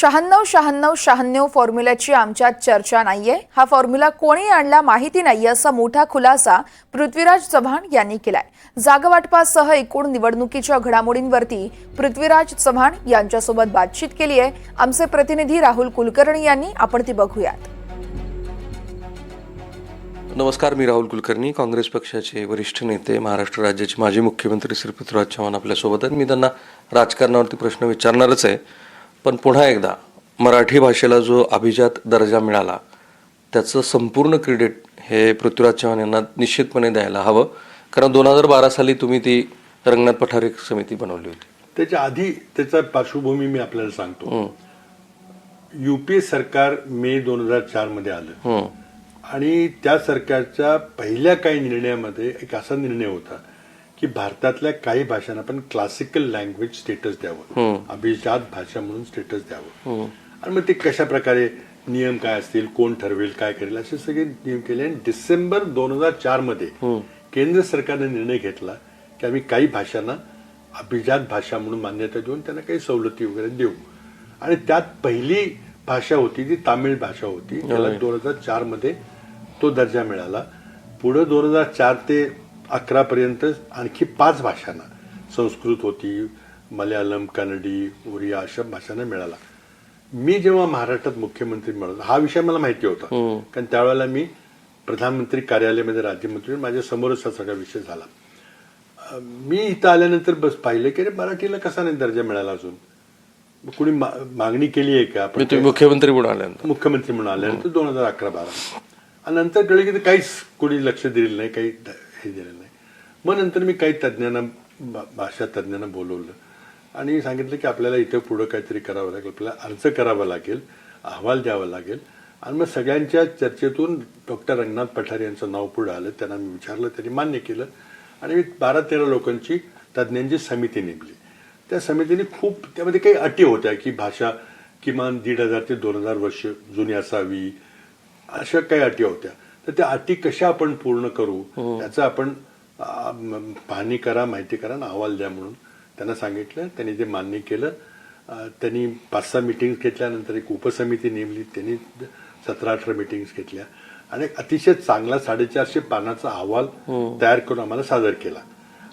शहाण्णव शहाण्णव शहाण्णव फॉर्म्युल्याची आमच्यात चर्चा नाहीये. हा फॉर्म्युला कोणी आणला माहिती नाही असा मोठा खुलासा पृथ्वीराज चव्हाण यांनी केलाय. जागावाटपासह एकूण निवडणुकीच्या घडामोडींवरती पृथ्वीराज चव्हाण यांच्यासोबत बातचीत केली आहे आमचे प्रतिनिधी राहुल कुलकर्णी यांनी. आपण ती बघूयात. नमस्कार मी राहुल कुलकर्णी. काँग्रेस पक्षाचे वरिष्ठ नेते महाराष्ट्र राज्याचे माजी मुख्यमंत्री श्री पृथ्वीराज चव्हाण आपल्यासोबत आहेत. मी त्यांना राजकारणावरती प्रश्न विचारणारच आहे. पण पुन्हा एकदा मराठी भाषेला जो अभिजात दर्जा मिळाला त्याचं संपूर्ण क्रेडिट हे पृथ्वीराज चव्हाण यांना निश्चितपणे द्यायला हवं. कारण दोन हजार बारा साली तुम्ही ती रंगनाथ पठारे समिती बनवली होती. त्याच्या आधी त्याचा पार्श्वभूमी मी आपल्याला सांगतो. युपीए सरकार मे दोन हजार चारमध्ये आलं. आणि त्या सरकारच्या पहिल्या काही निर्णयामध्ये एक असा निर्णय होता. की भारतातल्या काही भाषांना आपण क्लासिकल लँग्वेज स्टेटस द्यावं. अभिजात भाषा म्हणून स्टेटस द्यावं. आणि मग ते कशा प्रकारे नियम काय असतील कोण ठरवेल काय करेल असे सगळे नियम केले. आणि डिसेंबर दोन हजार चारमध्ये केंद्र सरकारने निर्णय घेतला की आम्ही काही भाषांना अभिजात भाषा म्हणून मान्यता देऊन त्यांना काही सवलती वगैरे देऊ. आणि त्यात पहिली भाषा होती ती तामिळ भाषा होती. त्याला दोन हजार चारमध्ये तो दर्जा मिळाला. पुढे दोन हजार चार ते अकरा पर्यंत आणखी पाच भाषांना संस्कृत होती मल्याळम कन्नडी ओरिया अशा भाषांना मिळाला. मी जेव्हा महाराष्ट्रात मुख्यमंत्री मिळालो हा विषय मला माहिती होता. कारण त्यावेळेला मी प्रधानमंत्री कार्यालयामध्ये राज्यमंत्री. माझ्या समोरच हा सगळा विषय झाला. मी इथं आल्यानंतर बस पाहिलं की अरे मराठीला कसा नाही दर्जा मिळाला अजून? कुणी मागणी केली आहे का? आपण म्हणजे तुम्ही मुख्यमंत्री म्हणून आल्यानंतर. मुख्यमंत्री म्हणून आल्यानंतर दोन हजार अकरा बारा. आणि नंतर कळलं की काहीच कोणी लक्ष दिलेलं नाही काही हे दिलेलं नाही मग नंतर मी काही तज्ज्ञांना भा- भाषा तज्ज्ञांना बोलवलं. आणि सांगितलं की आपल्याला इथं पुढं काहीतरी करावं लागेल आपल्याला अर्ज करावा लागेल अहवाल द्यावा लागेल. आणि मग सगळ्यांच्या चर्चेतून डॉक्टर रंगनाथ पठारे यांचं नाव पुढं आलं. त्यांना मी विचारलं त्यांनी मान्य केलं. आणि मी बारा तेरा लोकांची तज्ज्ञांची समिती नेमली. त्या समितीने खूप त्यामध्ये काही अटी होत्या की भाषा किमान दीड हजार ते दोन हजार वर्ष जुनी असावी अशा काही अटी होत्या. तर त्या अटी कशा आपण पूर्ण करू त्याचं आपण पाहणी करा माहिती करा आणि अहवाल द्या म्हणून. त्यांना सांगितलं त्यांनी ते मान्य केलं त्यांनी पाच सहा मिटिंग घेतल्यानंतर एक उपसमिती नेमली त्यांनी सतरा अठरा मिटिंग्स घेतल्या. आणि एक अतिशय चांगला साडेचारशे पानाचा अहवाल तयार करून आम्हाला सादर केला.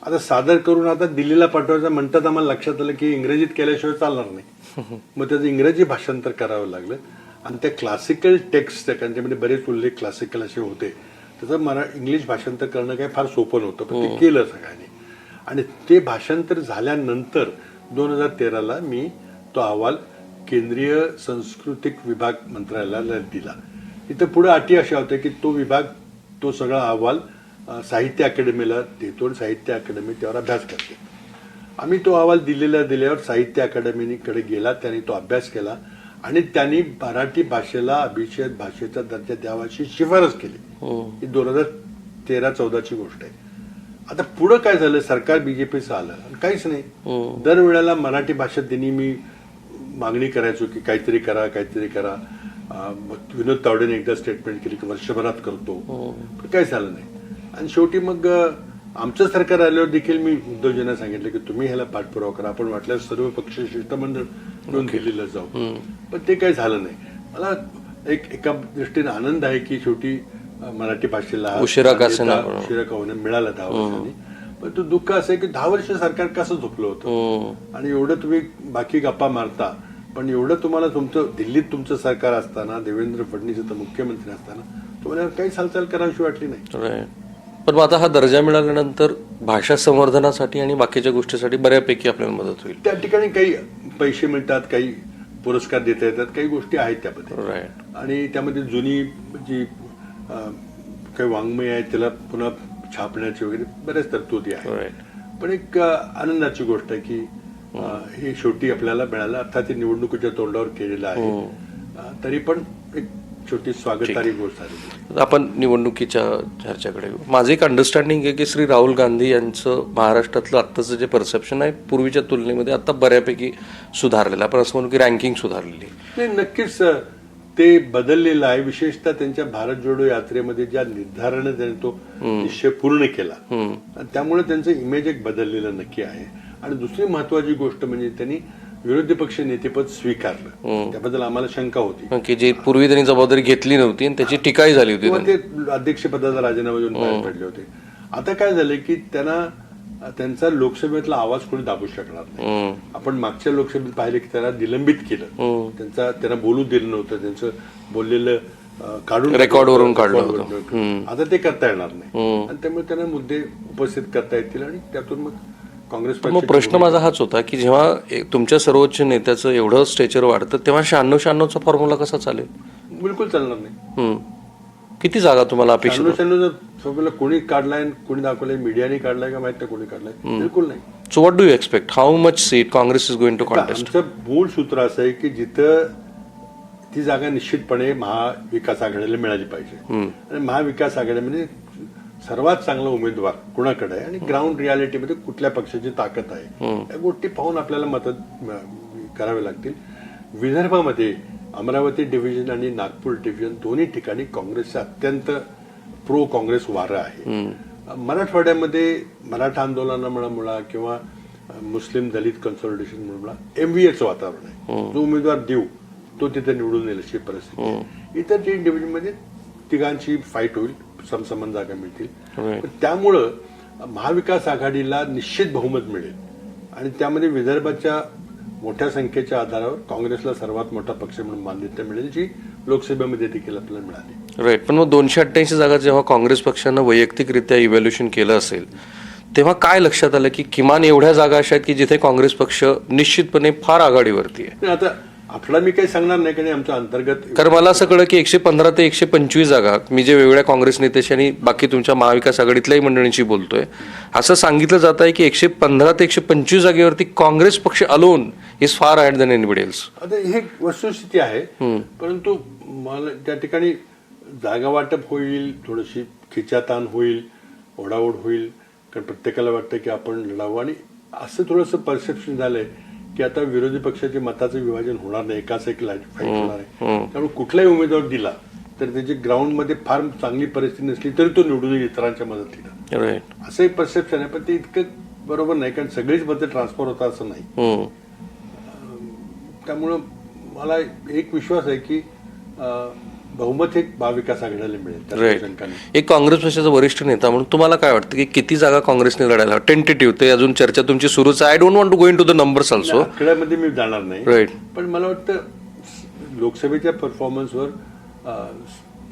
आता सादर करून आता दिल्लीला पाठवायचं म्हणतात आम्हाला लक्षात आलं की इंग्रजीत केल्याशिवाय चालणार नाही. मग त्याचं इंग्रजी भाषांतर करावं लागलं. आणि त्या क्लासिकल टेक्स्ट त्यांच्यामध्ये बरेच उल्लेख क्लासिकल असे होते. त्याचं मरा इंग्लिश भाषांतर करणं काही फार सोपं नव्हतं पण ते केलं सगळ्यांनी. आणि ते भाषांतर झाल्यानंतर दोन हजार तेराला मी तो अहवाल केंद्रीय सांस्कृतिक विभाग मंत्रालयाला दिला. इथं पुढे अटी अशा होत्या की तो विभाग तो सगळा अहवाल साहित्य अकॅडमीला देतो आणि साहित्य अकॅडमी त्यावर अभ्यास करते. आम्ही तो अहवाल दिलेला दिल्यावर साहित्य अकादमीकडे गेला त्यांनी तो अभ्यास केला. आणि त्यांनी मराठी भाषेला अभिषेक भाषेचा दर्जा द्यावा अशी शिफारस केली. ही. दोन हजार तेरा चौदाची गोष्ट आहे. आता पुढं काय झालं? सरकार बीजेपीचं आलं. काहीच नाही. दरवेळेला मराठी भाषेत त्यांनी मी मागणी करायचो की काहीतरी करा काहीतरी करा. विनोद तावडेने एकदा स्टेटमेंट केली की वर्षभरात करतो. पण काही झालं नाही. आणि शेवटी मग आमचं सरकार आल्यावर देखील मी उद्धवजींना सांगितलं की तुम्ही ह्याला पाठपुरावा करा. आपण वाटल्यास सर्व पक्ष शिष्टमंडळ मिळून दिल्लीला जाऊ. पण ते काही झालं नाही. मला एक एका दृष्टीने आनंद आहे की शेवटी मराठी भाषेला उशिरा का होईना मिळाला दहा वर्षांनी. पण तो दुःख असं आहे की दहा वर्ष सरकार कसं झोपलं होतं? आणि एवढं तुम्ही बाकी गप्पा मारता पण एवढं तुम्हाला तुमचं दिल्लीत तुमचं सरकार असताना देवेंद्र फडणवीस इथं मुख्यमंत्री असताना तुम्हाला काही हालचाल करावीशी वाटली नाही. पण मग आता हा दर्जा मिळाल्यानंतर भाषा संवर्धनासाठी आणि बाकीच्या गोष्टीसाठी बऱ्यापैकी आपल्याला मदत होईल. त्या ठिकाणी काही पैसे मिळतात काही पुरस्कार देता येतात काही गोष्टी आहेत त्यामध्ये. आणि त्यामध्ये जुनी जी काही वाङ्मय आहे त्याला पुन्हा छापण्याची वगैरे बऱ्याच तरतुदी आहेत. पण एक आनंदाची गोष्ट आहे की अ, हे. शेवटी आपल्याला मिळालं अर्थात हे निवडणुकीच्या तोंडावर केलेलं आहे. अ, तरी पण एक छोटी स्वागतारी गोष्ट आपण निवडणुकीच्या चर्चेकडे येऊ. माझं एक अंडरस्टँडिंग आहे की श्री राहुल गांधी यांचं महाराष्ट्रातलं आत्ताचं जे परसेप्शन आहे पूर्वीच्या तुलनेमध्ये आता बऱ्यापैकी सुधारलेलं आहे. आपण असं म्हणू की रँकिंग सुधारलेली आहे. नाही नक्कीच अ, ते बदललेलं आहे. विशेषतः त्यांच्या भारत जोडो यात्रेमध्ये ज्या निर्धाराने त्यांनी तो निश्चय पूर्ण केला आणि त्यामुळे त्यांचं इमेज एक बदललेलं नक्की आहे. आणि दुसरी महत्वाची गोष्ट म्हणजे त्यांनी विरोधी पक्ष नेतेपद स्वीकारलं. त्याबद्दल आम्हाला शंका होती. की जी पूर्वी त्यांनी जबाबदारी घेतली नव्हती आणि त्याची टीकाही झाली होती ते अध्यक्षपदाचा राजीनामा देऊन बाहेर पडले होते. आता काय झालं की त्यांना त्यांचा लोकसभेतला आवाज कोणी दाबू शकणार नाही. आपण मागच्या लोकसभेत पाहिले की त्यांना निलंबित केलं. त्यांचा त्यांना बोलू दिलं नव्हतं. त्यांचं बोललेलं काढून Record वरून काढलं. आता ते करता येणार नाही. आणि त्यामुळे त्यांना मुद्दे उपस्थित करता येतील आणि त्यातून मग काँग्रेस मग प्रश्न माझा हाच होता की जेव्हा तुमच्या सर्वोच्च नेत्याचं एवढं स्टेचर वाढतं तेव्हा शहाण्णव शहाण्णवचा फॉर्म्युला कसा चालेल? बिलकुल चालणार नाही. किती जागा तुम्हाला अपेक्षित जर सभेला कोणी काढलाय कोणी दाखवलंय मीडियाने काढलाय का माहीत नाही कोणी काढलाय. बिलकुल नाही. So what do you expect how much seat Congress is going to contest मूळ सूत्र असं आहे की जिथं ती जागा निश्चितपणे महाविकास आघाडीला मिळाली पाहिजे. आणि महाविकास आघाडीमध्ये सर्वात चांगला उमेदवार कुणाकडे आहे आणि ग्राउंड रियालिटीमध्ये कुठल्या पक्षाची ताकद आहे? या गोष्टी पाहून आपल्याला मत करावे लागतील. विदर्भामध्ये अमरावती डिव्हिजन आणि नागपूर डिव्हिजन दोन्ही ठिकाणी काँग्रेसचं अत्यंत प्रो काँग्रेस वारं आहे. मराठवाड्यामध्ये मराठा आंदोलनामुळे म्हणा किंवा मुस्लिम दलित कन्सॉलिडेशन म्हणा एमव्हीएचं वातावरण आहे. जो उमेदवार देऊ तो तिथे निवडून येईल अशी परिस्थिती. इतर तीन डिव्हिजनमध्ये तिघांची फाईट होईल समसमान जागा मिळतील. त्यामुळं महाविकास आघाडीला निश्चित बहुमत मिळेल. आणि त्यामध्ये विदर्भाच्या मोठ्या संख्येच्या आधारावर काँग्रेसला सर्वात मोठा पक्ष म्हणून मान्यता मिळेल जी लोकसभेमध्ये देखील आपल्याला मिळाली. राईट पण मग दोनशे अठ्ठ्याऐंशी जागा जेव्हा काँग्रेस पक्षानं वैयक्तिकरित्या इव्हॅल्युएशन केलं असेल तेव्हा काय लक्षात आलं की किमान एवढ्या जागा अशा आहेत की जिथे काँग्रेस पक्ष निश्चितपणे फार आघाडीवरती आहे? आता आपला मी काही सांगणार नाही कारण आमच्या अंतर्गत कारण मला असं कळलं की एकशे पंधरा ते एकशे पंचवीस जागा मी जे वेगवेगळ्या काँग्रेस नेत्याशी आणि बाकी तुमच्या महाविकास आघाडीतल्याही मंडळींशी बोलतोय असं सांगितलं जात आहे की एकशे पंधरा ते एकशे पंचवीस जागेवरती काँग्रेस पक्ष alone is far at than anybody else आता हे वस्तुस्थिती आहे परंतु मला त्या ठिकाणी जागा वाटप होईल थोडीशी खिचाताण होईल ओढाओढ होईल कारण प्रत्येकाला वाटतं की आपण लढावं. आणि असं थोडंसं परसेप्शन झालंय की आता विरोधी पक्षाचे मताचं विभाजन होणार नाही एकाच एक लाइट फाईट होणार आहे. त्यामुळे कुठलाही उमेदवार दिला तर त्याची ग्राउंडमध्ये फार चांगली परिस्थिती नसली तरी तो निवडून येईल इतरांच्या मदतीनं. राईट असं एक परसेप्शन आहे पण ते इतकं बरोबर नाही कारण सगळीच मतं ट्रान्सफर होतात असं नाही. त्यामुळं मला एक विश्वास आहे की बहुमत हे महाविकास आघाडीला मिळेल एक काँग्रेस पक्षाचा वरिष्ठ नेता म्हणून तुम्हाला काय वाटतं की किती जागा काँग्रेसने लढायला टेंटेटिव्ह ते अजून चर्चा तुमची सुरूच आहे. I don't want to go in to the numbers also आकड्यामध्ये मी जाणार नाही. राईट पण मला वाटतं लोकसभेच्या परफॉर्मन्सवर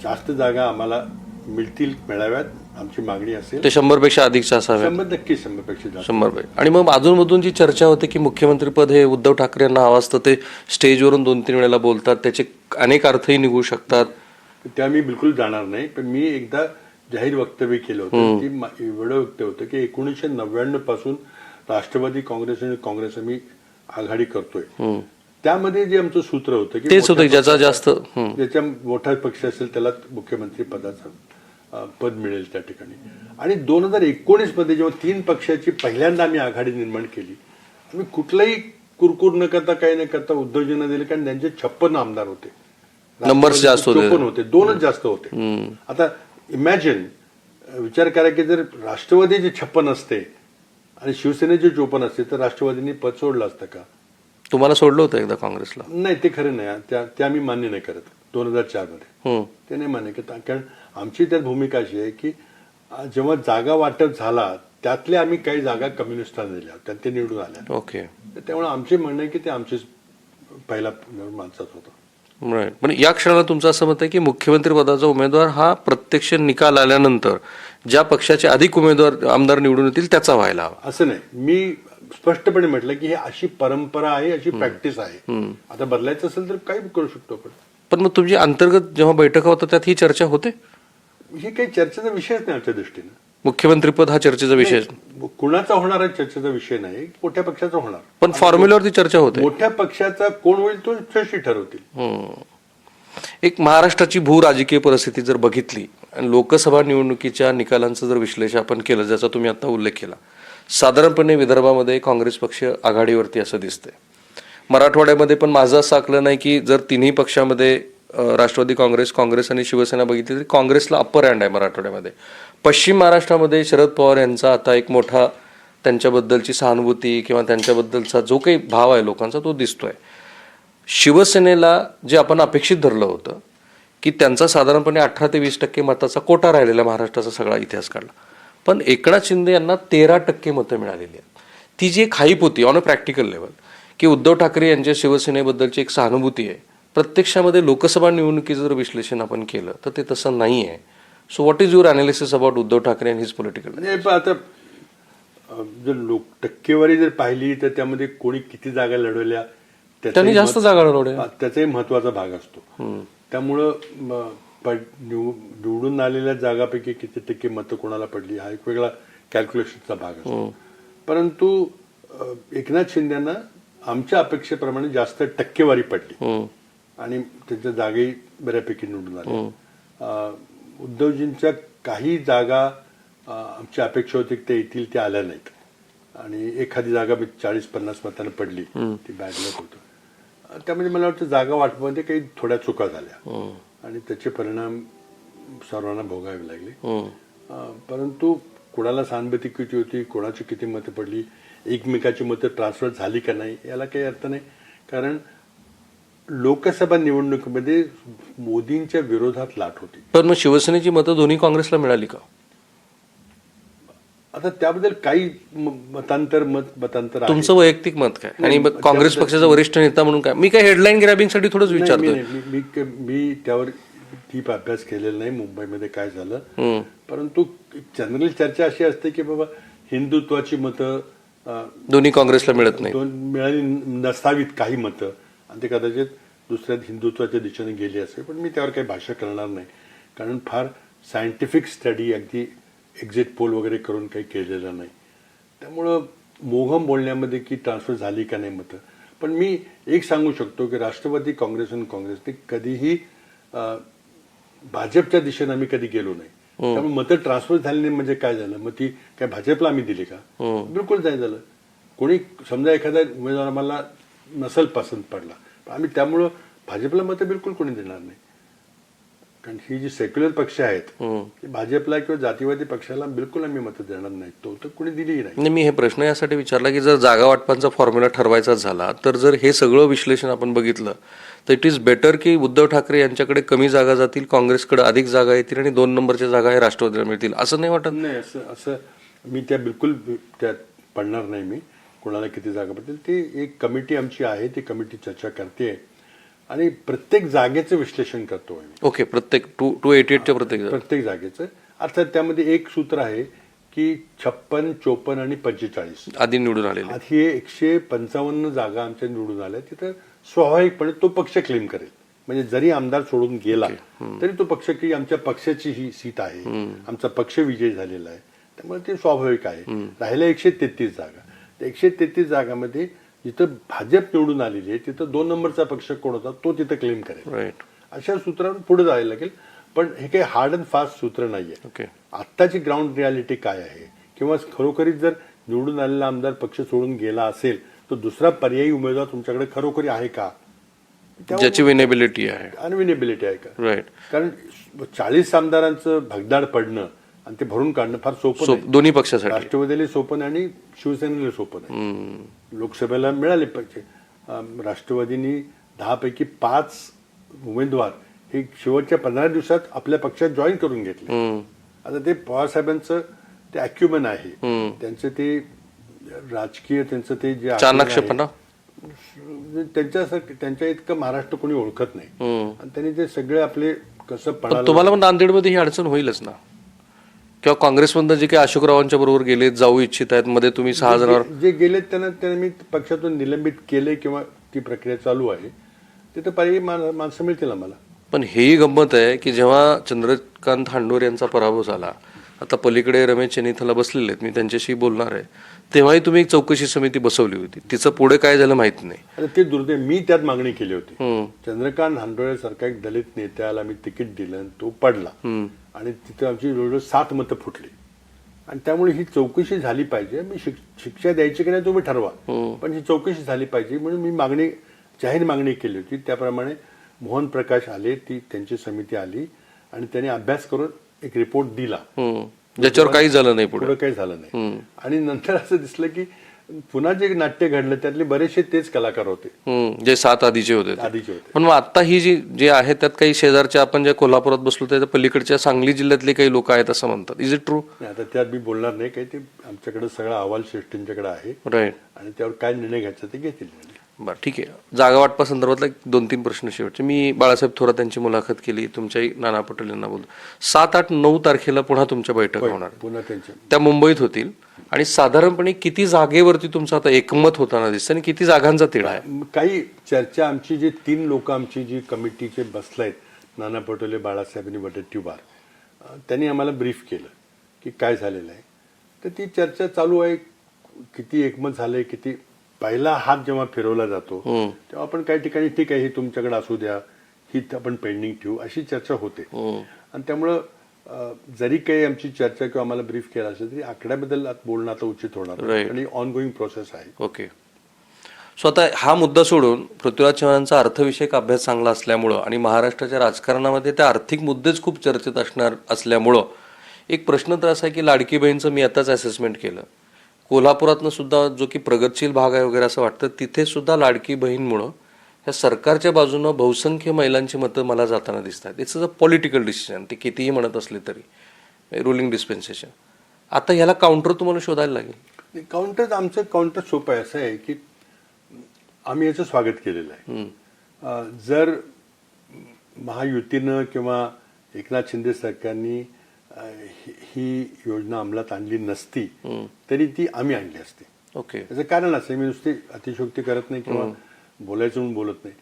जास्त जागा आम्हाला मिळतील मिळाव्यात. आमची मागणी असेल. ते शंभरपेक्षा अधिकच्या असाव्या शंभर नक्की शंभरपेक्षा जास्त. शंभर पैकी आणि मग अजूनमधून जी चर्चा होते की मुख्यमंत्रीपद हे उद्धव ठाकरे यांना हवं असतं ते स्टेजवरून दोन तीन वेळेला बोलतात त्याचे अनेक अर्थही निघू शकतात. त्या मी बिलकुल जाणार नाही पण मी एकदा जाहीर वक्तव्य केलं होतं की एवढं वक्तव्य होतं की एकोणीसशे नव्याण्णवपासून राष्ट्रवादी काँग्रेस आणि काँग्रेस आम्ही आघाडी करतोय. त्यामध्ये जे आमचं सूत्र होतं की तेच होतं ज्याचा जास्त. ज्याच्या मोठा पक्ष असेल त्याला मुख्यमंत्री पदाचं पद मिळेल त्या ठिकाणी. आणि दोन हजार एकोणीसमध्ये जेव्हा तीन पक्षाची पहिल्यांदा आम्ही आघाडी निर्माण केली आम्ही कुठलाही कुरकुर न करता काही न करता उद्धवजींना दिले कारण त्यांचे छप्पन आमदार होते. Numbers जास्त होते. होते दोनच जास्त होते. आता इमॅजिन विचार करा की जर राष्ट्रवादीचे छप्पन असते आणि शिवसेनेचे चोपन्न असते तर राष्ट्रवादीने पद सोडलं असतं का? तुम्हाला सोडलं होतं एकदा काँग्रेसला. नाही ते खरं नाही. त्या आम्ही मान्य नाही करत. दोन हजार चारमध्ये. ते नाही मान्य करत कारण आमची त्यात भूमिका अशी आहे की जेव्हा जागा वाटप झाला त्यातल्या आम्ही काही जागा कम्युनिस्टला दिल्या होत्या ते निवडून आल्या. ओके. त्यामुळे आमचे म्हणणं आहे की ते आमचे पहिला माणसाच होता. पण या क्षणाला तुमचं असं मत आहे की मुख्यमंत्री पदाचा उमेदवार हा प्रत्यक्ष निकाल आल्यानंतर ज्या पक्षाचे अधिक उमेदवार आमदार निवडून येतील त्याचा व्हायला हवा. असं नाही. मी स्पष्टपणे म्हटलं की ही अशी परंपरा आहे अशी प्रॅक्टिस आहे. आता बदलायचं असेल तर काही करू शकतो आपण. पण मग तुमची अंतर्गत जेव्हा बैठका होतात त्यात ही चर्चा होते? हे काही चर्चेचा विषयच नाही आमच्या दृष्टीनं. मुख्यमंत्रीपद हा चर्चेचा विषय. कुणाचा होणार आहे चर्चेचा विषय नाही मोठ्या पक्षाचा होणार. पण फॉर्म्युल्यावरती चर्चा होते. मोठ्या पक्षाचा कोण होईल तो शेवटी ठरवतील. हम्म. एक महाराष्ट्राची भू राजकीय परिस्थिती जर बघितली आणि लोकसभा निवडणुकीच्या निकालांचं जर विश्लेषण आपण केलं ज्याचा तुम्ही आता उल्लेख केला साधारणपणे विदर्भामध्ये काँग्रेस पक्ष आघाडीवरती असं दिसतंय. मराठवाड्यामध्ये पण माझं असं आकलं नाही की जर तिन्ही पक्षामध्ये राष्ट्रवादी काँग्रेस काँग्रेस आणि शिवसेना बघितली तरी काँग्रेसला अप्पर हँड आहे मराठवाड्यामध्ये. पश्चिम महाराष्ट्रामध्ये शरद पवार यांचा आता एक मोठा त्यांच्याबद्दलची सहानुभूती किंवा त्यांच्याबद्दलचा जो काही भाव आहे लोकांचा तो दिसतोय. शिवसेनेला जे आपण अपेक्षित धरलं होतं की त्यांचा साधारणपणे अठरा ते वीस टक्के मताचा कोटा राहिलेला महाराष्ट्राचा सगळा इतिहास काढला. पण एकनाथ शिंदे यांना तेरा टक्के मतं मिळालेली आहेत. ती जी एक हाईप होती ऑन अ प्रॅक्टिकल लेवल की उद्धव ठाकरे यांच्या शिवसेनेबद्दलची एक सहानुभूती आहे. प्रत्यक्षामध्ये लोकसभा निवडणुकीचं जर विश्लेषण आपण केलं तर ते तसं नाही आहे so what is your analysis about Uddhav Thackeray and his political म्हणजे आता जर लोक टक्केवारी जर पाहिली तर त्यामध्ये कोणी किती जागा लढवल्या त्यांनी जास्त जागा लढवल्या. त्याचाही महत्त्वाचा भाग असतो. त्यामुळं निवडून आलेल्या जागापैकी किती टक्के मतं कोणाला पडली हा एक वेगळा कॅल्क्युलेशनचा भाग असतो. परंतु एकनाथ शिंदेना आमच्या अपेक्षेप्रमाणे जास्त टक्केवारी पडली. आणि त्यांच्या जागाही बऱ्यापैकी निवडून आल्या अ, उद्धवजींच्या काही जागा आमची अपेक्षा होती की त्या येतील त्या आल्या नाहीत. आणि एखादी जागा चाळीस पन्नास मतांना पडली. ती बॅड लक होतं. त्यामध्ये मला वाटतं जागा वाटपामध्ये काही थोड्या चुका झाल्या. आणि त्याचे परिणाम सर्वांना भोगावे लागले. परंतु कोणाला सहानुभूती किती होती कोणाची किती मतं पडली एकमेकाची मतं ट्रान्सफर झाली का नाही याला काही अर्थ नाही. कारण लोकसभा निवडणुकीमध्ये मोदींच्या विरोधात लाट होती. पण मग शिवसेनेची मतं दोन्ही काँग्रेसला मिळाली का? आता त्याबद्दल काही मतांतर मत मतांतर. तुमचं वैयक्तिक मत काय? आणि काँग्रेस पक्षाचा वरिष्ठ नेता म्हणून काय? मी काय हेडलाईन ग्रॅबिंगसाठी थोडंच नाही, मी मी- त्यावर डीप अभ्यास केलेला नाही मुंबईमध्ये काय झालं. परंतु जनरल चर्चा अशी असते की बाबा हिंदुत्वाची मतं दोन्ही काँग्रेसला मिळत नाही. दोन मिळाली नसावीत काही मतं. आणि ते कदाचित दुसऱ्या हिंदुत्वाच्या दिशेने गेली असेल पण मी त्यावर काही भाष्य करणार नाही. कारण फार सायंटिफिक स्टडी अगदी एक्झिट पोल वगैरे करून काही केलेलं नाही. त्यामुळं मोहम बोलण्यामध्ये की ट्रान्सफर झाली का नाही मतं. पण मी एक सांगू शकतो की राष्ट्रवादी काँग्रेस आणि काँग्रेसने कधीही भाजपच्या दिशेने आम्ही कधी गेलो नाही. त्यामुळे मतं ट्रान्सफर झाली नाही म्हणजे काय झालं? मग ती काय भाजपला आम्ही दिली का? बिलकुल नाही झालं. कोणी समजा एखादा उमेदवार आम्हाला नसल पसंत पडला आम्ही त्यामुळं भाजपला मतं बिलकुल कोणी देणार नाही. कारण ही जी सेक्युलर पक्ष आहेत ते भाजपला किंवा जातीवादी पक्षाला बिलकुल आम्ही मतं देणार नाही. तो तर कोणी दिलीही नाही. नाही मी हे प्रश्न यासाठी विचारला की जर जागा वाटपांचा फॉर्म्युला ठरवायचा झाला तर जर हे सगळं विश्लेषण आपण बघितलं तर इट इज बेटर की उद्धव ठाकरे यांच्याकडे कमी जागा जातील काँग्रेसकडे अधिक जागा येतील आणि दोन नंबरच्या जागा हे राष्ट्रवादीला मिळतील. असं नाही वाटत? नाही असं असं मी त्या बिलकुल त्यात पडणार नाही मी. कोणाला किती जागा पडतील ती एक कमिटी आमची आहे ती कमिटी चर्चा करते. आणि प्रत्येक जागेचं विश्लेषण करतो ओके प्रत्येक टू टू एटी एटच्या प्रत्येक. प्रत्येक जागेचं. अर्थात त्यामध्ये एक सूत्र आहे की छप्पन चोपन्न आणि पंचेचाळीस. आधी निवडून आलेले. आधी एकशे पंचावन्न जागा आमच्या निवडून आल्या. तिथं स्वाभाविकपणे तो पक्ष क्लेम करेल. म्हणजे जरी आमदार सोडून गेला तरी तो पक्ष की आमच्या पक्षाची ही सीट आहे. आमचा पक्ष विजय झालेला आहे. त्यामुळे ते स्वाभाविक आहे. राहिल्या एकशे तेहतीस जागा. एकशे तेहतीस जागामध्ये जिथं भाजप निवडून आलेली आहे तिथं दोन नंबरचा पक्ष कोण होता तो तिथं क्लेम करेल. अशा सूत्रावर पुढे जायला लागेल. पण हे काही हार्ड अँड फास्ट सूत्र नाहीये. ओके आत्ताची ग्राउंड रियालिटी काय आहे? किंवा खरोखरीच जर निवडून आलेला आमदार पक्ष सोडून गेला असेल तर दुसरा पर्यायी उमेदवार तुमच्याकडे खरोखरी आहे का? ज्याची विनेबिलिटी आहे. अनविनेबिलिटी आहे का? राईट कारण चाळीस आमदारांचं भगदाड पडणं आणि ते भरून काढणं फार सोपं. दोन्ही पक्षासाठी. राष्ट्रवादीला सोपं आणि शिवसेनेला सोपं हम्म. लोकसभेला मिळाले पाहिजे. राष्ट्रवादीनी दहा पैकी पाच उमेदवार हे शेवटच्या पंधरा दिवसात आपल्या पक्षात जॉईन करून घेतले. आता ते पवार साहेबांचं ते अॅक्युमेन आहे. त्यांचं ते राजकीय त्यांचं ते जे चाणाक्षपणा त्यांच्या त्यांच्या इतकं महाराष्ट्र कोणी ओळखत नाही. आणि त्यांनी ते सगळे आपले कसं पण तुम्हाला पण नांदेडमध्ये ही अडचण होईलच ना. किंवा काँग्रेसमधनं जे काही अशोकरावांच्या बरोबर गेले जाऊ इच्छित आहेत मध्ये तुम्ही सहा जणांवर जे गेलेत त्यांना त्यांना मी पक्षातून निलंबित केले किंवा ती प्रक्रिया चालू आहे. तिथं पर्यायी माणसं मिळतील आम्हाला. पण हेही गंमत आहे की जेव्हा चंद्रकांत हांडोर यांचा पराभव झाला आता पलीकडे रमेश चेनिथला बसलेले आहेत मी त्यांच्याशी बोलणार आहे. तेव्हाही तुम्ही एक चौकशी समिती बसवली होती. तिचं पुढे काय झालं माहीत नाही. आता ते दुर्दैव मी त्यात मागणी केली होती. हम्म. चंद्रकांत हांडोळे सारखा एक दलित नेत्याला मी तिकीट दिलं आणि तो पडला. हम्म. आणि तिथे आमची जवळजवळ सात मतं फुटली. आणि त्यामुळे ही चौकशी झाली पाहिजे. मी शिक- शिक्षा द्यायची की नाही तुम्ही ठरवा. पण ही चौकशी झाली पाहिजे म्हणून मी मागणी जाहीर मागणी केली होती. त्याप्रमाणे मोहन प्रकाश आले ती त्यांची समिती आली आणि त्यांनी अभ्यास करून एक रिपोर्ट दिला. हम्म. ज्याच्यावर काही झालं नाही पुढे. पुढे काही झालं नाही. आणि नंतर असं दिसलं की पुन्हा जे नाट्य घडलं त्यातले बरेचसे तेच कलाकार होते. हम्म, जे सात आधीचे होते. ते. आधीचे होते. पण मग आता ही जी जे आहे त्यात काही शेजारच्या आपण ज्या कोल्हापुरात बसलो त्याच्या पलीकडच्या सांगली जिल्ह्यातले काही लोक आहेत असं म्हणतात. इज इट ट्रू नाही, आता त्यात मी बोलणार नाही काही ते आमच्याकडे सगळा अहवाल श्रेष्ठींच्याकडे आहे. राईट आणि त्यावर काय निर्णय घ्यायचा ते घेतील. बरं ठीक आहे. जागा वाटपा संदर्भातला एक दोन तीन प्रश्न शेवटचे. मी बाळासाहेब थोरात यांची मुलाखत केली तुमच्याही नाना पटेल यांना बोलतो. सात आठ नऊ तारखेला पुन्हा तुमच्या बैठक होणार. पुन्हा त्यांचे त्या मुंबईत होतील. आणि साधारणपणे किती जागेवरती तुमचं आता एकमत होताना दिसतं आणि किती जागांचा तिढा आहे? काही चर्चा आमची जी तीन लोक आमची जी कमिटीचे बसलायत नाना पटोले बाळासाहेब आणि वडेट्टीवार त्यांनी आम्हाला ब्रीफ केलं की काय झालेलं आहे. तर ती चर्चा चालू आहे. किती एकमत झालंय किती पहिला हात जेव्हा फिरवला जातो तेव्हा आपण काही ठिकाणी ठीक आहे ही तुमच्याकडे असू द्या ही आपण पेंडिंग ठेवू अशी चर्चा होते. आणि त्यामुळं जरी काही आमची चर्चा किंवा आम्हाला ब्रीफ केला असेल तरी आकड्याबद्दल बोलणं आता उचित होणार. आणि ऑन गोईंग प्रोसेस आहे. ओके सो आता हा मुद्दा सोडून पृथ्वीराज चव्हाणांचा अर्थविषयक अभ्यास चांगला असल्यामुळं आणि महाराष्ट्राच्या राजकारणामध्ये त्या आर्थिक मुद्देच खूप चर्चेत असणार असल्यामुळं एक प्रश्न तर असा आहे की लाडकी बहीणचं मी आताच असेसमेंट केलं. कोल्हापुरातनं सुद्धा जो की प्रगतशील भाग आहे वगैरे असं वाटतं तिथे सुद्धा लाडकी बहीणमुळं ह्या सरकारच्या बाजूनं बहुसंख्य महिलांची मतं मला जाताना दिसतात. इट्स अ पॉलिटिकल डिसिजन ते कितीही म्हणत असले तरी. रुलिंग डिस्पेन्सेशन आता ह्याला काउंटर तुम्हाला शोधायला लागेल. काउंटर आमचं काउंटर सोपं आहे. असं आहे की आम्ही याचं स्वागत केलेलं आहे. जर महायुतीनं किंवा एकनाथ शिंदे सरकारनी ही- योजना अंमलात आणली नसती तरी ती आम्ही आणली असती. ओके. त्याचं कारण असं मी नुसती अतिशोक्ती करत नाही किंवा बोलायचं म्हणून बोलत नाही.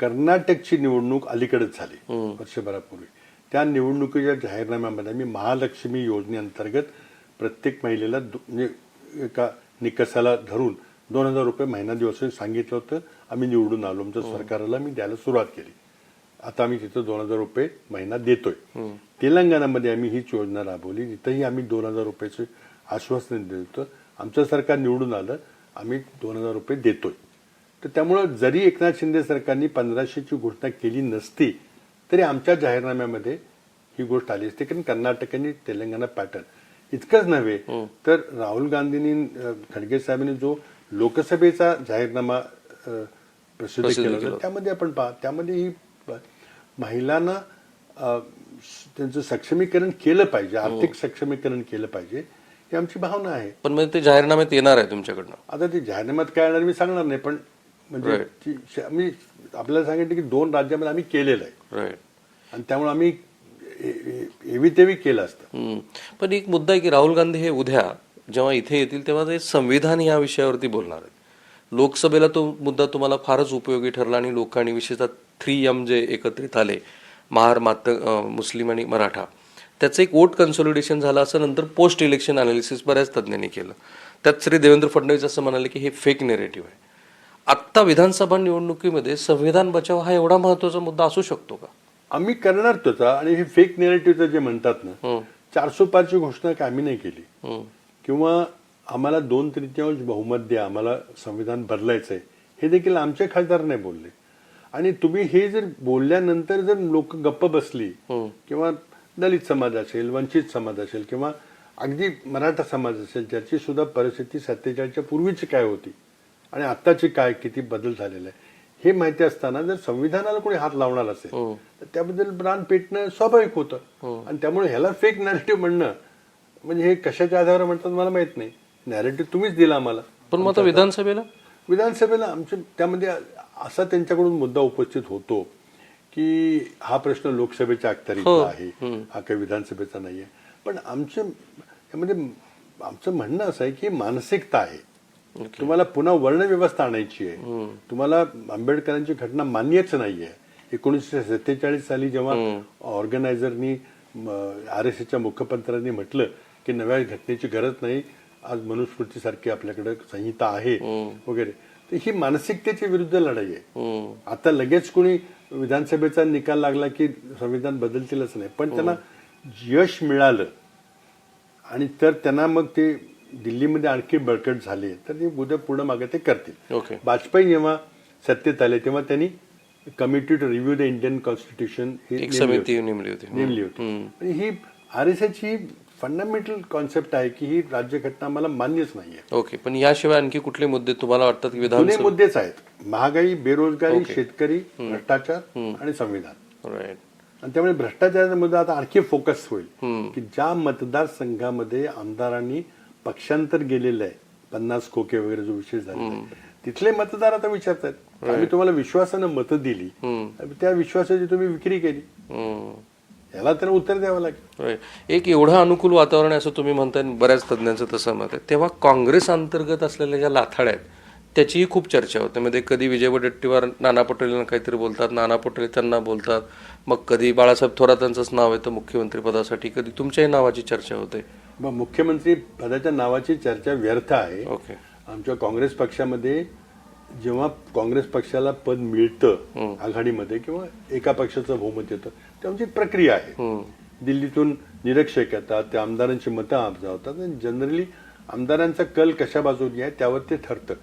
कर्नाटकची निवडणूक अलीकडेच झाली वर्षभरापूर्वी. त्या निवडणुकीच्या जाहीरनाम्यामध्ये आम्ही महालक्ष्मी योजनेअंतर्गत प्रत्येक महिलेला म्हणजे एका निकषाला धरून दोन हजार रुपये महिना दिवस सांगितलं होतं. आम्ही निवडून आलो. आमच्या सरकारला मी द्यायला सुरुवात केली. आता आम्ही तिथं दोन हजार रुपये महिना देतोय. तेलंगणामध्ये आम्ही हीच योजना राबवली. तिथंही आम्ही दोन हजार रुपयाचे आश्वासन देतो आमचं सरकार निवडून आलं. आम्ही दोन हजार रुपये देतोय. तर त्यामुळं जरी एकनाथ शिंदे सरकारने पंधराशेची घोषणा केली नसती तरी आमच्या जाहीरनाम्यामध्ये ही गोष्ट आली असते. कारण कर्नाटक आणि तेलंगणा पॅटर्न इतकंच नव्हे तर राहुल गांधींनी खडगे साहेबांनी जो लोकसभेचा जाहीरनामा प्रसिद्ध केला. होता. त्यामध्ये आपण पहा त्यामध्ये ही महिलांना त्यांचं सक्षमीकरण केलं पाहिजे आर्थिक सक्षमीकरण केलं पाहिजे ही आमची भावना आहे. पण मग ते जाहीरनाम्यात येणार आहे तुमच्याकडनं. आता ती जाहीरनाम्यात काय येणार मी सांगणार नाही पण म्हणजे मी आपल्याला सांगितलं की दोन राज्यामध्ये आम्ही केलेलं आहे. आणि त्यामुळे आम्ही एवी तेवी केलं असतं. पण एक मुद्दा आहे की राहुल गांधी हे उद्या जेव्हा इथे येतील तेव्हा ते संविधान या विषयावरती बोलणार आहेत. लोकसभेला तो मुद्दा तुम्हाला फारच उपयोगी ठरला आणि लोकांनी विशेषतः थ्री एम जे एकत्रित आले महार मात मुस्लिम आणि मराठा. त्याचं एक वोट कन्सोलिडेशन झालं असं नंतर पोस्ट इलेक्शन अनालिसिस बऱ्याच तज्ज्ञांनी केलं. त्यात श्री देवेंद्र फडणवीस असं म्हणाले की हे फेक नेरेटिव्ह आहे. आत्ता विधानसभा निवडणुकीमध्ये संविधान बचाव हा एवढा महत्त्वाचा मुद्दा असू शकतो का? आम्ही करणार त्याचा आणि हे फेक नेरेटिव्हचं जे म्हणतात ना चारशे पाचची घोषणा काय आम्ही नाही केली. किंवा आम्हाला दोन तृतीयांश बहुमत द्या आम्हाला संविधान बदलायचंय हे देखील आमचे खासदार नाही बोलले. आणि तुम्ही हे जर बोलल्यानंतर जर लोक गप्प बसली किंवा दलित समाज असेल वंचित समाज असेल किंवा अगदी मराठा समाज असेल ज्याची सुद्धा परिस्थिती सत्तेचाळीसच्या पूर्वीची काय होती आणि आत्ताची काय किती बदल झालेला आहे हे माहिती असताना जर संविधानाला कोणी हात लावणार असेल तर त्याबद्दल प्राण पेटणं स्वाभाविक होतं. आणि त्यामुळे ह्याला फेक नॅरेटिव्ह म्हणणं म्हणजे हे कशाच्या आधारावर म्हणतात मला माहीत नाही. नॅरेटिव्ह तुम्हीच दिला आम्हाला. पण मग विधानसभेला? विधानसभेला आमच्या त्यामध्ये असा त्यांच्याकडून मुद्दा उपस्थित होतो की हा प्रश्न लोकसभेच्या अखत्यारीचा आहे. हा काही विधानसभेचा नाहीये. पण आमचे यामध्ये आमचं म्हणणं असं आहे की मानसिकता आहे. तुम्हाला पुन्हा वर्णव्यवस्था आणायची आहे. तुम्हाला आंबेडकरांची घटना मान्यच नाहीये. एकोणीसशे सत्तेचाळीस साली जेव्हा ऑर्गनायझरनी आर एस एसच्या मुखपत्रांनी म्हटलं की नव्या घटनेची गरज नाही. आज मनुस्मृतीसारखी आपल्याकडे संहिता आहे वगैरे. तर ही मानसिकतेच्या विरुद्ध लढाई आहे. आता लगेच कोणी विधानसभेचा निकाल लागला की संविधान बदलतीलच नाही. पण त्यांना यश मिळालं आणि तर त्यांना मग ते दिल्लीमध्ये आणखी बळकट झाले. तर ते उद्या पुढे मागे ते करतील. ओके. वाजपेयी जेव्हा सत्तेत आले तेव्हा त्यांनी committee to review the Indian constitution समिती नेमली होती. ही आर एस एची फंडामेंटल कॉन्सेप्ट आहे की ही राज्यघटना मला मान्यच नाहीये. ओके पण याशिवाय आणखी कुठले मुद्दे तुम्हाला वाटतात की जुने विधान मुद्देच आहेत. महागाई बेरोजगारी शेतकरी भ्रष्टाचार आणि संविधान. आणि त्यामुळे भ्रष्टाचाराचा मुद्दा आता आणखी फोकस होईल. की ज्या मतदारसंघामध्ये आमदारांनी पक्षांतर गेलेलं आहे पन्नास खोके वगैरे जो विषय झाला तिथले मतदार आता विचारतात. आम्ही तुम्हाला विश्वासानं मतं दिली. त्या विश्वासाची तुम्ही विक्री केली. याला तर उत्तर द्यावं लागेल. एक एवढं अनुकूल वातावरण आहे असं तुम्ही म्हणताय बऱ्याच तज्ज्ञांचं तसं मत आहे. तेव्हा काँग्रेस अंतर्गत असलेल्या ज्या लाथाड्या आहेत त्याचीही खूप चर्चा होते. म्हणजे कधी विजय वडेट्टीवार नाना पटोलेंना काहीतरी बोलतात नाना पटोले त्यांना बोलतात. मग कधी बाळासाहेब थोरातांचंच नाव येतं मुख्यमंत्री पदासाठी कधी तुमच्याही नावाची चर्चा होते. मग मुख्यमंत्री पदाच्या नावाची चर्चा व्यर्थ आहे. ओके. आमच्या काँग्रेस पक्षामध्ये जेव्हा काँग्रेस पक्षाला पद मिळतं आघाडीमध्ये किंवा एका पक्षाचं बहुमत येतं त्याची प्रक्रिया आहे. दिल्लीतून निरीक्षक येतात त्या आमदारांची मतं आमदावतात आणि जनरली आमदारांचा कल कशा बाजूनी आहे त्यावर ते ठरतं.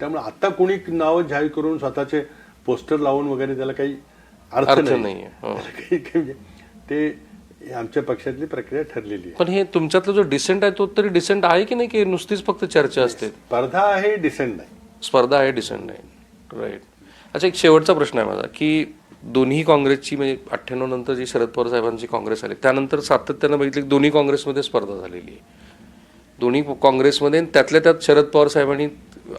त्यामुळे आता कोणी नावं जाहीर करून स्वतःचे पोस्टर लावून वगैरे त्याला काही अर्थ नाही ते आमच्या पक्षातली प्रक्रिया ठरलेली आहे. पण हे तुमच्यातला जो डिसेंट आहे तो तरी डिसेंट आहे की नाही की नुसतीच फक्त चर्चा असते? स्पर्धा आहे डिसेंट नाही. स्पर्धा आहे डिसेंट नाही राईट अच्छा एक शेवटचा प्रश्न आहे माझा की दोन्ही काँग्रेसची म्हणजे अठ्ठ्याण्णव नंतर जी शरद पवार साहेबांची काँग्रेस आली त्यानंतर सातत्यानं बघितलं की दोन्ही काँग्रेसमध्ये स्पर्धा झालेली आहे. दोन्ही काँग्रेसमध्ये त्यातल्या त्यात शरद पवार साहेबांनी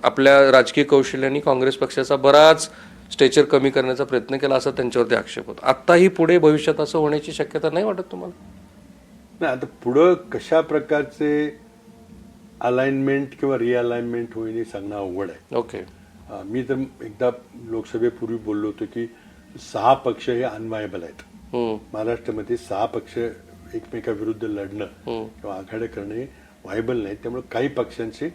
आपल्या राजकीय कौशल्याने काँग्रेस पक्षाचा बराच स्टेचर कमी करण्याचा प्रयत्न केला असा त्यांच्यावरती आक्षेप होता. आत्ताही पुढे भविष्यात असं होण्याची शक्यता नाही वाटत तुम्हाला? नाही आता पुढं कशा प्रकारचे अलाइनमेंट किंवा रिअलाइनमेंट होईल हे सांगणं अवघड आहे. ओके मी तर एकदा लोकसभेपूर्वी बोललो होतो की सहा पक्ष हे अनवायबल आहेत. महाराष्ट्रामध्ये सहा पक्ष एकमेकाविरुद्ध लढणं किंवा आघाड्या करणं हे व्हायबल नाही. त्यामुळे काही पक्षांचे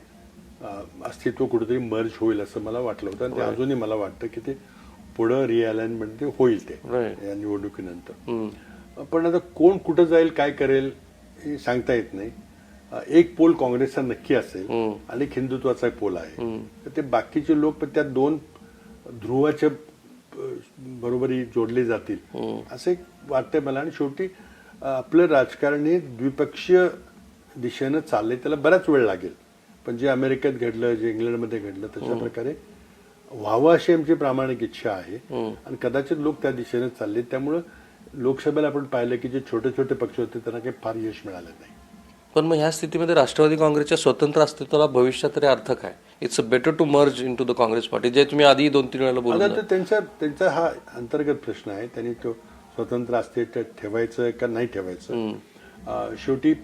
अस्तित्व कुठेतरी मर्ज होईल असं मला वाटलं होतं. आणि ते अजूनही मला वाटतं की ते पुढं रिअलाइनमेंट ते होईल ते. या निवडणुकीनंतर. पण आता कोण कुठं जाईल काय करेल हे सांगता येत नाही. एक पोल काँग्रेसचा नक्की असेल आणि एक हिंदुत्वाचा पोल आहे. तर ते बाकीचे लोक पण त्या दोन ध्रुवाच्या बरोबरी जोडले जातील. असं एक वाटतंय मला. आणि शेवटी आपलं राजकारण हे द्विपक्षीय दिशेनं चाललंय. त्याला बराच वेळ लागेल. पण जे अमेरिकेत घडलं जे इंग्लंडमध्ये घडलं तशा प्रकारे व्हावं अशी आमची प्रामाणिक इच्छा आहे. आणि कदाचित लोक त्या दिशेने चालले त्यामुळं लोकसभेला आपण पाहिलं की जे छोटे छोटे पक्ष होते त्यांना काही फार यश मिळालं नाही. पण मग ह्या स्थितीमध्ये राष्ट्रवादी काँग्रेसच्या स्वतंत्र अस्तित्वाला भविष्यात तरी अर्थ काय? It's a better to merge in to the Congress party जे तुम्ही आधी दोन तीन वेळेला बोलला तर त्यांचा त्यांचा हा अंतर्गत प्रश्न आहे. त्यांनी तो स्वतंत्र असते ठेवायचं का नाही ठेवायचं? शेवटी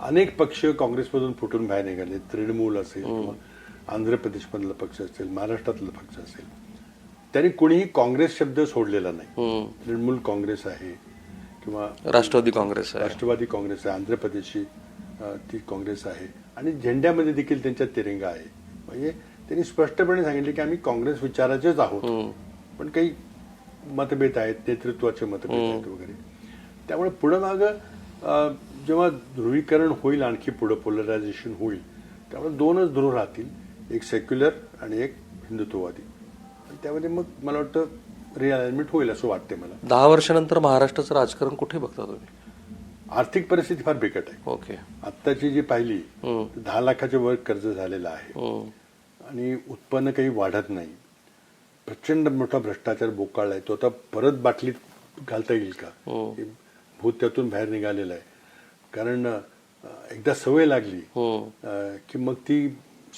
अनेक पक्ष काँग्रेसमधून फुटून बाहेर निघाले. तृणमूल असेल आंध्र प्रदेशमधला पक्ष असेल महाराष्ट्रातला पक्ष असेल. त्यांनी कोणीही काँग्रेस शब्द सोडलेला नाही. तृणमूल काँग्रेस आहे किंवा राष्ट्रवादी काँग्रेस आहे. राष्ट्रवादी काँग्रेस आहे आंध्र प्रदेशची ती काँग्रेस आहे. आणि झेंड्यामध्ये देखील त्यांच्या तिरंगा आहे. म्हणजे त्यांनी स्पष्टपणे सांगितले की आम्ही काँग्रेस विचाराचेच आहोत. पण काही मतभेद आहेत नेतृत्वाचे मतभेद आहेत वगैरे. त्यामुळे पुढं मागं जेव्हा ध्रुवीकरण होईल आणखी पुढं पोलरायझेशन होईल त्यामुळे दोनच ध्रुव राहतील एक सेक्युलर आणि एक हिंदुत्ववादी. आणि त्यामध्ये मग मला वाटतं रिअलाइनमेंट होईल असं वाटते मला. दहा वर्षानंतर महाराष्ट्राचं राजकारण कुठे बघता तुम्ही? आर्थिक परिस्थिती फार बिकट आहे. ओके. आत्ताची जी पाहिली तर दहा लाखाच्या वर कर्ज झालेलं आहे. आणि उत्पन्न काही वाढत नाही. प्रचंड मोठा भ्रष्टाचार बोकाळलाय. तो आता परत बाटलीत घालता येईल का? हे. भूत त्यातून बाहेर निघालेलं आहे. कारण एकदा सवय लागली अं, की मग ती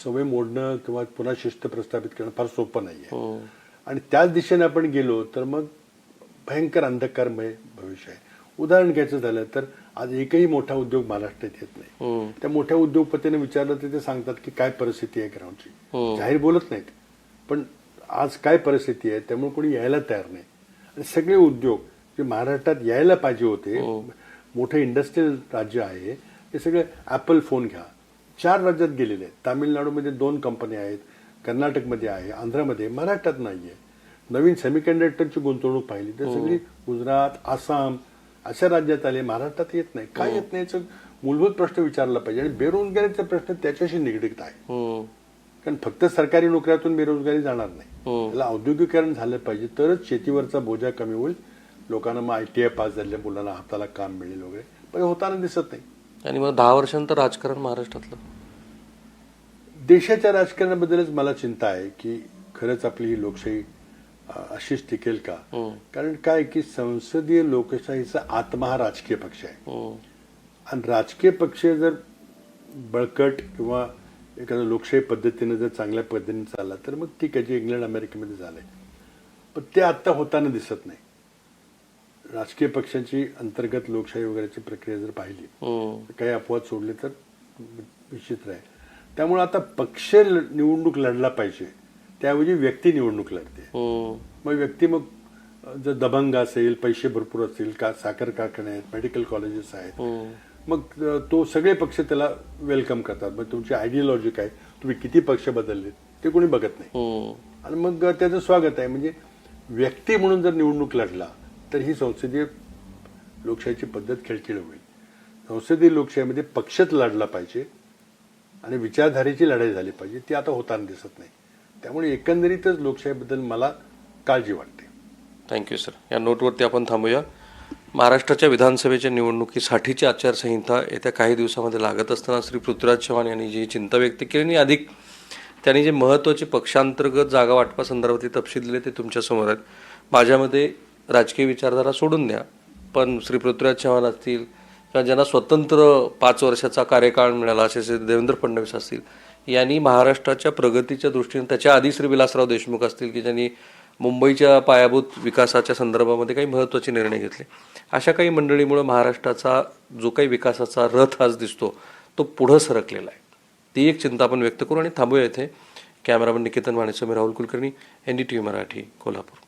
सवय मोडणं किंवा पुन्हा शिस्त प्रस्थापित करणं फार सोपं नाहीये. आणि त्याच दिशेने आपण गेलो तर मग भयंकर अंधकारमय भविष्य आहे. उदाहरण घ्यायचं झालं तर आज एकही मोठा उद्योग महाराष्ट्रात येत नाही. त्या मोठ्या उद्योगपतीने विचारलं तर ते सांगतात की काय परिस्थिती आहे ग्राउंडची जाहीर बोलत नाहीत. पण आज काय परिस्थिती आहे त्यामुळे कोणी यायला तयार नाही. आणि सगळे उद्योग जे महाराष्ट्रात यायला पाहिजे होते मोठं इंडस्ट्रियल राज्य आहे हे सगळे ऍपल फोन घ्या. चार राज्यात गेलेले आहेत. तामिळनाडूमध्ये दोन कंपन्या आहेत कर्नाटकमध्ये आहे आंध्रामध्ये महाराष्ट्रात नाहीये. नवीन सेमीकंडक्टरची गुंतवणूक पाहिली तर सगळी गुजरात आसाम अशा राज्यात आले महाराष्ट्रात येत नाही. काय येत नाही? याचा मूलभूत प्रश्न विचारला पाहिजे. आणि बेरोजगारीचा प्रश्न त्याच्याशी निगडीत आहे कारण फक्त सरकारी नोकऱ्यातून बेरोजगारी जाणार नाही. त्याला औद्योगिकरण झालं पाहिजे तरच शेतीवरचा बोजा कमी होईल. लोकांना मग आय टी आय पास झालेल्या मुलांना हाताला काम मिळेल वगैरे. पण हे होताना दिसत नाही. आणि मग दहा वर्षांतर राजकारण महाराष्ट्रातलं? देशाच्या राजकारणाबद्दलच मला चिंता आहे की खरंच आपली ही लोकशाही अशीच टिकेल का हम्म. कारण काय की संसदीय लोकशाहीचा आत्मा हा राजकीय पक्ष आहे हम्म. आणि राजकीय पक्ष जर बळकट किंवा एखाद्या लोकशाही पद्धतीने जर चांगल्या पद्धतीने चालला तर मग ठीक आहे जे इंग्लंड अमेरिकेमध्ये झालंय पण ते आत्ता होताना दिसत नाही राजकीय पक्षांची अंतर्गत लोकशाही वगैरेची प्रक्रिया जर पाहिली हम्म. काही अपवाद सोडले तर विचित्र आहे त्यामुळे आता पक्ष निवडणूक लढला पाहिजे त्याऐवजी व्यक्ती निवडणूक लढते हम्म. मग व्यक्ती मग जर दबंग असेल पैसे भरपूर असतील का साखर कारखाने आहेत मेडिकल कॉलेजेस आहेत. मग तो सगळे पक्ष त्याला वेलकम करतात मग तुमची आयडियोलॉजी काय तुम्ही किती पक्ष बदलले ते कोणी बघत नाही. आणि मग त्याचं स्वागत आहे म्हणजे व्यक्ती म्हणून जर निवडणूक लढला तर ही संसदीय लोकशाहीची पद्धत खेळखिळ होईल संसदीय लोकशाहीमध्ये पक्षच लढला पाहिजे आणि विचारधारेची लढाई झाली पाहिजे ती आता होताना दिसत नाही त्यामुळे एकंदरीतच लोकशाहीबद्दल मला काळजी वाटते. थँक्यू सर या नोटवरती आपण थांबूया. महाराष्ट्राच्या विधानसभेच्या निवडणुकीसाठीची आचारसंहिता येत्या काही दिवसामध्ये लागत असताना श्री पृथ्वीराज चव्हाण यांनी जी चिंता व्यक्त केली आणि अधिक त्यांनी जे महत्त्वाचे पक्षांतर्गत जागा वाटपासंदर्भातले तपशील दिले ते तुमच्यासमोर आहेत. माझ्यामध्ये राजकीय विचारधारा सोडून द्या पण श्री पृथ्वीराज चव्हाण असतील किंवा ज्यांना स्वतंत्र पाच वर्षाचा कार्यकाळ मिळाला असे श्री देवेंद्र फडणवीस असतील यांनी महाराष्ट्राच्या प्रगतीच्या दृष्टीने त्याच्या आधी श्री विलासराव देशमुख असतील की ज्यांनी मुंबईच्या पायाभूत विकासाच्या संदर्भामध्ये काही महत्त्वाचे निर्णय घेतले अशा काही मंडळीमुळे महाराष्ट्राचा जो काही विकासाचा रथ आज दिसतो तो पुढं सरकलेला आहे. ती एक चिंता आपण व्यक्त करू आणि थांबूया इथे. Cameraman Niketan वाणीसमोर Rahul Kulkarni N D T V Marathi Kolhapur.